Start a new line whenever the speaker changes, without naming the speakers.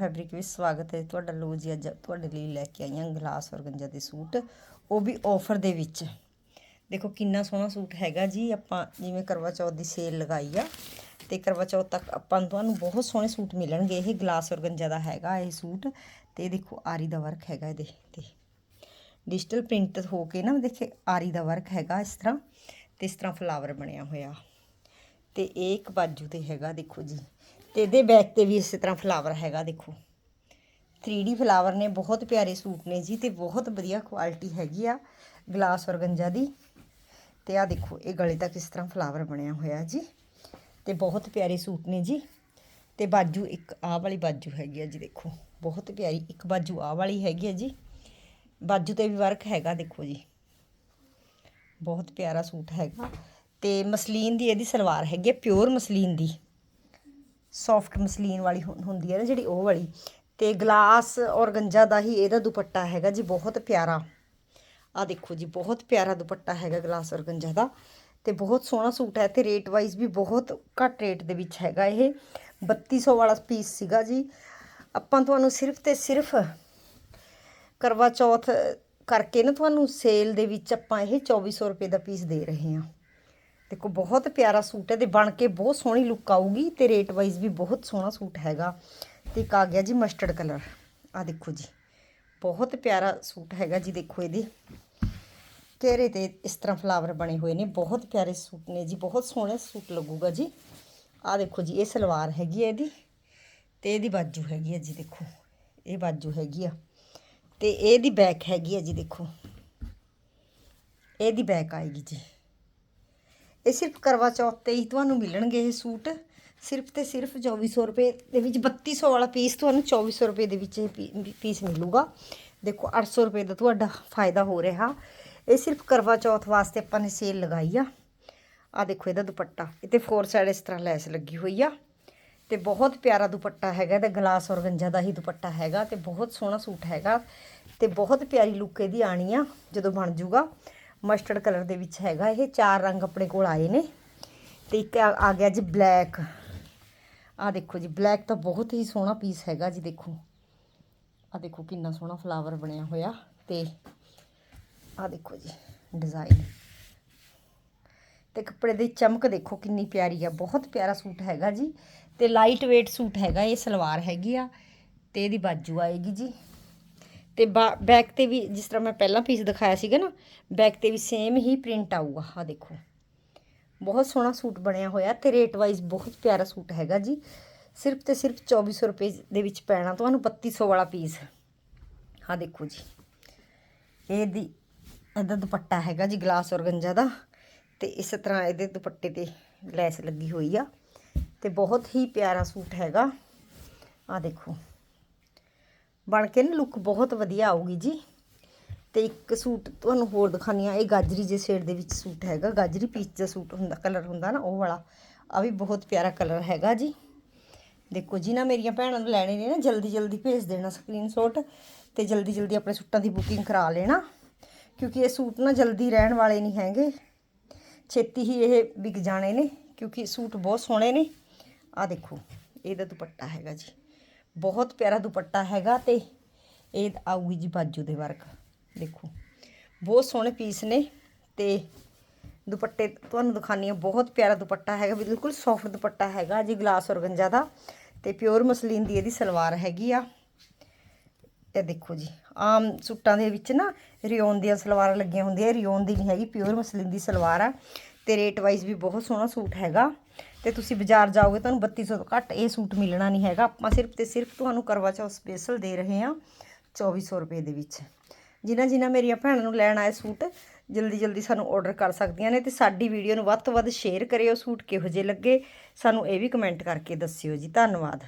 Fabric ਵਿੱਚ ਸਵਾਗਤ ਹੈ। ਤੁਹਾਡਾ ਲੋ ਜੀ ਅੱਜ ਤੁਹਾਡੇ ਲਈ ਲੈ ਕੇ ਆਈ ਹਾਂ ਗਲਾਸ ਔਰਗੰਜਾ ਦੇ ਸੂਟ। ਉਹ ਵੀ ਆਫਰ ਦੇ ਵਿੱਚ। ਦੇਖੋ ਕਿੰਨਾ ਸੋਹਣਾ ਸੂਟ ਹੈਗਾ ਜੀ। ਆਪਾਂ ਜਿਵੇਂ ਕਰਵਾ ਚੌਥ ਦੀ ਸੇਲ ਲਗਾਈ ਆ, ਤੇ ਕਰਵਾ ਚੌਥ ਤੱਕ ਆਪਾਂ ਤੁਹਾਨੂੰ ਬਹੁਤ ਸੋਹਣੇ ਸੂਟ ਮਿਲਣਗੇ। ਇਹ ਗਲਾਸ ਔਰਗੰਜਾ ਦਾ ਹੈਗਾ ਇਹ ਸੂਟ। ਤੇ ਦੇਖੋ ਆਰੀ ਦਾ ਵਰਕ ਹੈਗਾ ਇਹਦੇ। ਤੇ ਡਿਜੀਟਲ ਪ੍ਰਿੰਟ ਹੋ ਕੇ ਨਾ ਦੇਖੇ ਆਰੀ ਦਾ ਵਰਕ ਹੈਗਾ ਇਸ ਤਰ੍ਹਾਂ। ਤੇ ਇਸ ਤਰ੍ਹਾਂ ਫਲਾਵਰ ਬਣਿਆ ਹੋਇਆ। ਤੇ ਇਹ ਇੱਕ ਬਾਜੂ ਤੇ ਹੈਗਾ ਦੇਖੋ ਜੀ। ਤੇ ਇਹਦੇ ਬੈਕ ਤੇ ਵੀ ਇਸੇ ਤਰ੍ਹਾਂ ਫਲਾਵਰ ਹੈਗਾ, ਦੇਖੋ। 3D ਫਲਾਵਰ ਨੇ, ਬਹੁਤ ਪਿਆਰੇ ਸੂਟ ਨੇ ਜੀ ਤੇ ਬਹੁਤ ਵਧੀਆ ਕੁਆਲਿਟੀ ਹੈਗੀ ਆ ਗਲਾਸ ਔਰਗੰਜਾ ਦੀ। ਤੇ ਆ ਦੇਖੋ, ਇਹ ਗਲੇ ਤੱਕ ਇਸ ਤਰ੍ਹਾਂ ਫਲਾਵਰ ਬਣਿਆ ਹੋਇਆ ਜੀ ਤੇ ਬਹੁਤ ਪਿਆਰੇ ਸੂਟ ਨੇ ਜੀ। ਤੇ ਬਾਜੂ ਇੱਕ ਆਹ ਵਾਲੀ ਬਾਜੂ ਹੈਗੀ ਆ ਜੀ, ਦੇਖੋ। ਬਹੁਤ ਪਿਆਰੀ ਇੱਕ ਬਾਜੂ ਆਹ ਵਾਲੀ ਹੈਗੀ ਆ ਜੀ। ਬਾਜੂ ਤੇ ਵੀ ਵਰਕ ਹੈਗਾ, ਦੇਖੋ ਜੀ। ਬਹੁਤ ਪਿਆਰਾ ਸੂਟ ਹੈਗਾ। ਤੇ ਮਸਲੀਨ ਦੀ ਇਹਦੀ ਸਲਵਾਰ ਹੈਗੀ ਹੈ ਪਿਓਰ ਮਸਲੀਨ ਦੀ। ਸੌਫਟ ਮਸਲੀਨ ਵਾਲੀ ਹੁੰ- ਹੁੰਦੀ ਹੈ ਨਾ ਜਿਹੜੀ ਉਹ ਵਾਲੀ। ਤੇ ਗਲਾਸ ਔਰਗੰਜਾ ਦਾ ਹੀ ਇਹਦਾ ਦੁਪੱਟਾ ਹੈਗਾ ਜੀ, ਬਹੁਤ ਪਿਆਰਾ। ਆ ਦੇਖੋ ਜੀ, ਬਹੁਤ ਪਿਆਰਾ ਦੁਪੱਟਾ ਹੈਗਾ ਗਲਾਸ ਔਰਗੰਜਾ ਦਾ। ਤੇ ਬਹੁਤ ਸੋਹਣਾ ਸੂਟ ਹੈ ਤੇ ਰੇਟ ਵਾਈਜ਼ ਵੀ ਬਹੁਤ ਘੱਟ ਰੇਟ ਦੇ ਵਿੱਚ ਹੈਗਾ ਇਹ। 3200 ਵਾਲਾ ਪੀਸ ਸੀਗਾ ਜੀ। ਆਪਾਂ ਤੁਹਾਨੂੰ ਸਿਰਫ ਤੇ ਸਿਰਫ ਕਰਵਾ ਚੌਥ ਕਰਕੇ ਨਾ ਤੁਹਾਨੂੰ ਸੇਲ ਦੇ ਵਿੱਚ ਆਪਾਂ ਇਹ 2400 ਰੁਪਏ ਦਾ ਪੀਸ ਦੇ ਰਹੇ ਹਾਂ। ਦੇਖੋ, ਬਹੁਤ ਪਿਆਰਾ ਸੂਟ ਹੈ ਤੇ ਬਣ ਕੇ ਬਹੁਤ ਸੋਹਣੀ ਲੁੱਕ ਆਊਗੀ ਤੇ ਰੇਟ ਵਾਈਜ਼ ਵੀ ਬਹੁਤ ਸੋਹਣਾ ਸੂਟ ਹੈਗਾ। ਤੇ ਇੱਕ ਆ ਗਿਆ ਜੀ ਮਸਟਰਡ ਕਲਰ ਆ ਦੇਖੋ ਜੀ, ਬਹੁਤ ਪਿਆਰਾ ਸੂਟ ਹੈਗਾ ਜੀ ਦੇਖੋ ਇਹਦੇ। ਘੇਰੇ ਤੇ ਇਸ ਤਰ੍ਹਾਂ ਫਲਾਵਰ ਬਣੇ ਹੋਏ ਨੇ, ਬਹੁਤ ਪਿਆਰੇ ਸੂਟ ਨੇ ਜੀ, ਬਹੁਤ ਸੋਹਣੇ ਸੂਟ ਲੱਗੂਗਾ ਜੀ। ਆ ਦੇਖੋ ਜੀ, ਇਹ ਸਲਵਾਰ ਹੈਗੀ ਹੈ ਇਹਦੀ ਤੇ ਇਹਦੀ ਬਾਜੂ ਹੈਗੀ ਹੈ ਜੀ ਦੇਖੋ, ਇਹ ਬਾਜੂ ਹੈਗੀ ਆ। ਤੇ ਇਹਦੀ ਬੈਕ ਹੈਗੀ ਹੈ ਜੀ ਦੇਖੋ, ਇਹਦੀ ਬੈਕ ਆਏਗੀ ਜੀ। ਇਹ ਸਿਰਫ ਕਰਵਾ ਚੌਥ ਤੇ ਹੀ ਤੁਹਾਨੂੰ ਮਿਲਣਗੇ ਇਹ ਸੂਟ। ਸਿਰਫ ਤੇ ਸਿਰਫ 2400 ਰੁਪਏ ਦੇ ਵਿੱਚ 3200 ਵਾਲਾ ਪੀਸ ਤੁਹਾਨੂੰ 2400 ਰੁਪਏ ਦੇ ਵਿੱਚ ਇਹ ਪੀ- ਪੀਸ ਮਿਲੂਗਾ। ਦੇਖੋ 800 ਰੁਪਏ ਦਾ ਤੁਹਾਡਾ ਫਾਇਦਾ ਹੋ ਰਿਹਾ। ਇਹ ਸਿਰਫ ਕਰਵਾ ਚੌਥ ਵਾਸਤੇ ਆਪਾਂ ਨੇ ਸੇਲ ਲਗਾਈ ਆ। ਆ ਦੇਖੋ, ਇਹਦਾ ਦੁਪੱਟਾ। ਇਹ ਤੇ ਫੋਰ ਸਾਈਡ ਇਸ ਤਰ੍ਹਾਂ ਲੈਸ ਲੱਗੀ ਹੋਈ ਆ। ਤੇ ਬਹੁਤ ਪਿਆਰਾ ਦੁਪੱਟਾ ਹੈਗਾ ਤੇ ਗਲਾਸ ਔਰਗੰਜਾ ਦਾ ਹੀ ਦੁਪੱਟਾ ਹੈਗਾ ਤੇ ਬਹੁਤ ਸੋਹਣਾ ਸੂਟ ਹੈਗਾ। ਤੇ ਬਹੁਤ ਪਿਆਰੀ ਲੁੱਕ ਇਹਦੀ ਆਣੀ ਆ, ਜਦੋਂ ਬਣ ਜੂਗਾ। ਮਸਟਰਡ ਕਲਰ ਦੇ ਵਿੱਚ ਹੈਗਾ ਇਹ। ਚਾਰ ਰੰਗ ਆਪਣੇ ਕੋਲ ਆਏ ਨੇ। ਤੇ ਇੱਕ ਆ ਗਿਆ ਜੀ ਬਲੈਕ। ਆ ਦੇਖੋ ਜੀ, ਬਲੈਕ ਤਾਂ ਬਹੁਤ ਹੀ ਸੋਹਣਾ ਪੀਸ ਹੈਗਾ ਜੀ, ਦੇਖੋ। ਆ ਦੇਖੋ ਕਿੰਨਾ ਸੋਹਣਾ ਫਲਾਵਰ ਬਣਿਆ ਹੋਇਆ। ਤੇ ਆ ਦੇਖੋ ਜੀ, ਡਿਜ਼ਾਈਨ। ਤੇ ਕੱਪੜੇ ਦੀ ਚਮਕ ਦੇਖੋ ਕਿੰਨੀ ਪਿਆਰੀ ਆ, ਬਹੁਤ ਪਿਆਰਾ ਸੂਟ ਹੈਗਾ ਜੀ। ਤੇ ਲਾਈਟ weight ਸੂਟ ਹੈਗਾ, ਇਹ ਸਲਵਾਰ ਹੈਗੀ ਆ। ਤੇ ਇਹਦੀ ਬਾਜੂ ਆਏਗੀ ਜੀ। ਤੇ ਬੈਕ ਤੇ ਵੀ ਜਿਸ ਤਰ੍ਹਾਂ ਮੈਂ ਪਹਿਲਾਂ ਪੀਸ ਦਿਖਾਇਆ ਸੀਗਾ ਨਾ ਬੈਕ ਤੇ ਵੀ ਸੇਮ ਹੀ ਪ੍ਰਿੰਟ ਆਊਗਾ। ਆ ਦੇਖੋ। ਬਹੁਤ ਸੋਹਣਾ ਸੂਟ ਬਣਿਆ ਹੋਇਆ। ਤੇ ਰੇਟ ਵਾਈਜ਼ ਬਹੁਤ ਪਿਆਰਾ ਸੂਟ ਹੈਗਾ ਜੀ। ਸਿਰਫ ਤੇ ਸਿਰਫ 2400 ਰੁਪਏ ਦੇ ਵਿੱਚ ਪੈਣਾ। ਤੁਹਾਨੂੰ 3200 ਵਾਲਾ ਪੀਸ ਆ ਦੇਖੋ ਜੀ। ਇਹਦੀ ਇਹਦਾ ਦੁਪੱਟਾ ਹੈਗਾ ਜੀ ਗਲਾਸ ਔਰਗੰਜਾ ਦਾ। ਤੇ ਇਸ ਤਰ੍ਹਾਂ ਇਹਦੇ ਦੁਪੱਟੇ ਤੇ ਲੈਸ ਲੱਗੀ ਹੋਈ ਆ। ਤੇ ਬਹੁਤ ਹੀ ਪਿਆਰਾ ਸੂਟ ਹੈਗਾ। ਆ ਦੇਖੋ। ਬਣ ਕੇ ਨਾ ਲੁੱਕ ਬਹੁਤ ਵਧੀਆ ਆਊਗੀ ਜੀ। ਤੇ ਇੱਕ ਸੂਟ ਤੁਹਾਨੂੰ ਹੋਰ ਦਿਖਾਨੀ ਆ ਇਹ ਗਾਜਰੀ ਜੇ ਸ਼ੇਡ ਦੇ ਵਿੱਚ ਸੂਟ ਹੈਗਾ। ਗਾਜਰੀ ਪੀਚ ਦਾ ਸੂਟ ਹੁੰਦਾ ਕਲਰ ਹੁੰਦਾ ਨਾ, ਉਹ ਵਾਲਾ। ਆ ਵੀ ਬਹੁਤ ਪਿਆਰਾ ਕਲਰ ਹੈਗਾ ਜੀ। ਦੇਖੋ ਜੀ ਨਾ, ਮੇਰੀਆਂ ਭੈਣਾਂ ਨੂੰ ਲੈਣੇ ਨੇ ਨਾ ਜਲਦੀ ਜਲਦੀ ਭੇਜ ਦੇਣਾ ਸਕਰੀਨਸ਼ਾਟ ਤੇ ਜਲਦੀ ਜਲਦੀ ਆਪਣੇ ਸੂਟਾਂ ਦੀ ਬੁਕਿੰਗ ਕਰਾ ਲੈਣਾ। ਕਿਉਂਕਿ ਇਹ ਸੂਟ ਨਾ ਜਲਦੀ ਰਹਿਣ ਵਾਲੇ ਨਹੀਂ ਹੈਗੇ। ਛੇਤੀ ਹੀ ਇਹ ਵਿਕ ਜਾਣੇ ਨੇ, ਕਿਉਂਕਿ ਸੂਟ ਬਹੁਤ ਸੋਹਣੇ ਨੇ। ਆ ਦੇਖੋ, ਇਹਦਾ ਦੁਪੱਟਾ ਹੈਗਾ ਜੀ। ਬਹੁਤ ਪਿਆਰਾ ਦੁਪੱਟਾ ਹੈਗਾ ਤੇ ਇਹ ਆਊਗੀ ਜੀ ਬਾਜੂ ਦੇ ਵਰਕ। ਦੇਖੋ, ਬਹੁਤ ਸੋਹਣੇ ਪੀਸ ਨੇ ਤੇ ਦੁਪੱਟੇ ਤੁਹਾਨੂੰ ਦਿਖਾਨੀ ਆ ਬਹੁਤ ਪਿਆਰਾ ਦੁਪੱਟਾ ਹੈਗਾ, ਬਿਲਕੁਲ ਸੌਫਟ ਦੁਪੱਟਾ ਹੈਗਾ ਜੀ ਗਲਾਸ ਔਰਗੰਜਾ ਦਾ ਤੇ ਪਿਓਰ ਮਸਲੀਨ ਦੀ ਇਹਦੀ ਸਲਵਾਰ ਹੈਗੀ ਆ। ਇਹ ਦੇਖੋ ਜੀ, ਆਮ ਸੂਟਾਂ ਦੇ ਵਿੱਚ ਨਾ ਰਿਓਨ ਦੀਆਂ ਸਲਵਾਰਾਂ ਲੱਗੀਆਂ ਹੁੰਦੀਆਂ ਰਿਓਨ ਦੀ ਨਹੀਂ ਹੈਗੀ ਪਿਓਰ ਮਸਲੀਨ ਦੀ ਸਲਵਾਰ ਆ ਤੇ ਰੇਟ ਵਾਈਜ਼ ਵੀ ਬਹੁਤ ਸੋਹਣਾ ਸੂਟ ਹੈਗਾ। ਤੇ ਤੁਸੀਂ ਬਾਜ਼ਾਰ ਜਾਓਗੇ ਤੁਹਾਨੂੰ 3200 ਤੋਂ ਘੱਟ ਇਹ ਸੂਟ ਮਿਲਣਾ ਨਹੀਂ ਹੈਗਾ। ਆਪਾਂ ਸਿਰਫ ਤੇ ਸਿਰਫ ਤੁਹਾਨੂੰ ਕਰਵਾ ਚੌਥ ਸਪੈਸ਼ਲ ਦੇ ਰਹੇ ਹਾਂ 2400 ਰੁਪਏ ਦੇ ਵਿੱਚ। ਜਿਨ੍ਹਾਂ ਜਿਨ੍ਹਾਂ ਮੇਰੀਆਂ ਭੈਣਾਂ ਨੂੰ ਲੈਣ ਆਏ ਸੂਟ, ਜਲਦੀ ਜਲਦੀ ਸਾਨੂੰ ਆਰਡਰ ਕਰ ਸਕਦੀਆਂ ਨੇ ਤੇ ਸਾਡੀ ਵੀਡੀਓ ਨੂੰ ਵੱਧ ਤੋਂ ਵੱਧ ਸ਼ੇਅਰ ਕਰਿਓ ਸੂਟ ਕਿਹੋ ਜਿਹੇ ਲੱਗੇ। ਸਾਨੂੰ ਇਹ ਵੀ ਕਮੈਂਟ ਕਰਕੇ ਦੱਸਿਓ ਜੀ। ਧੰਨਵਾਦ।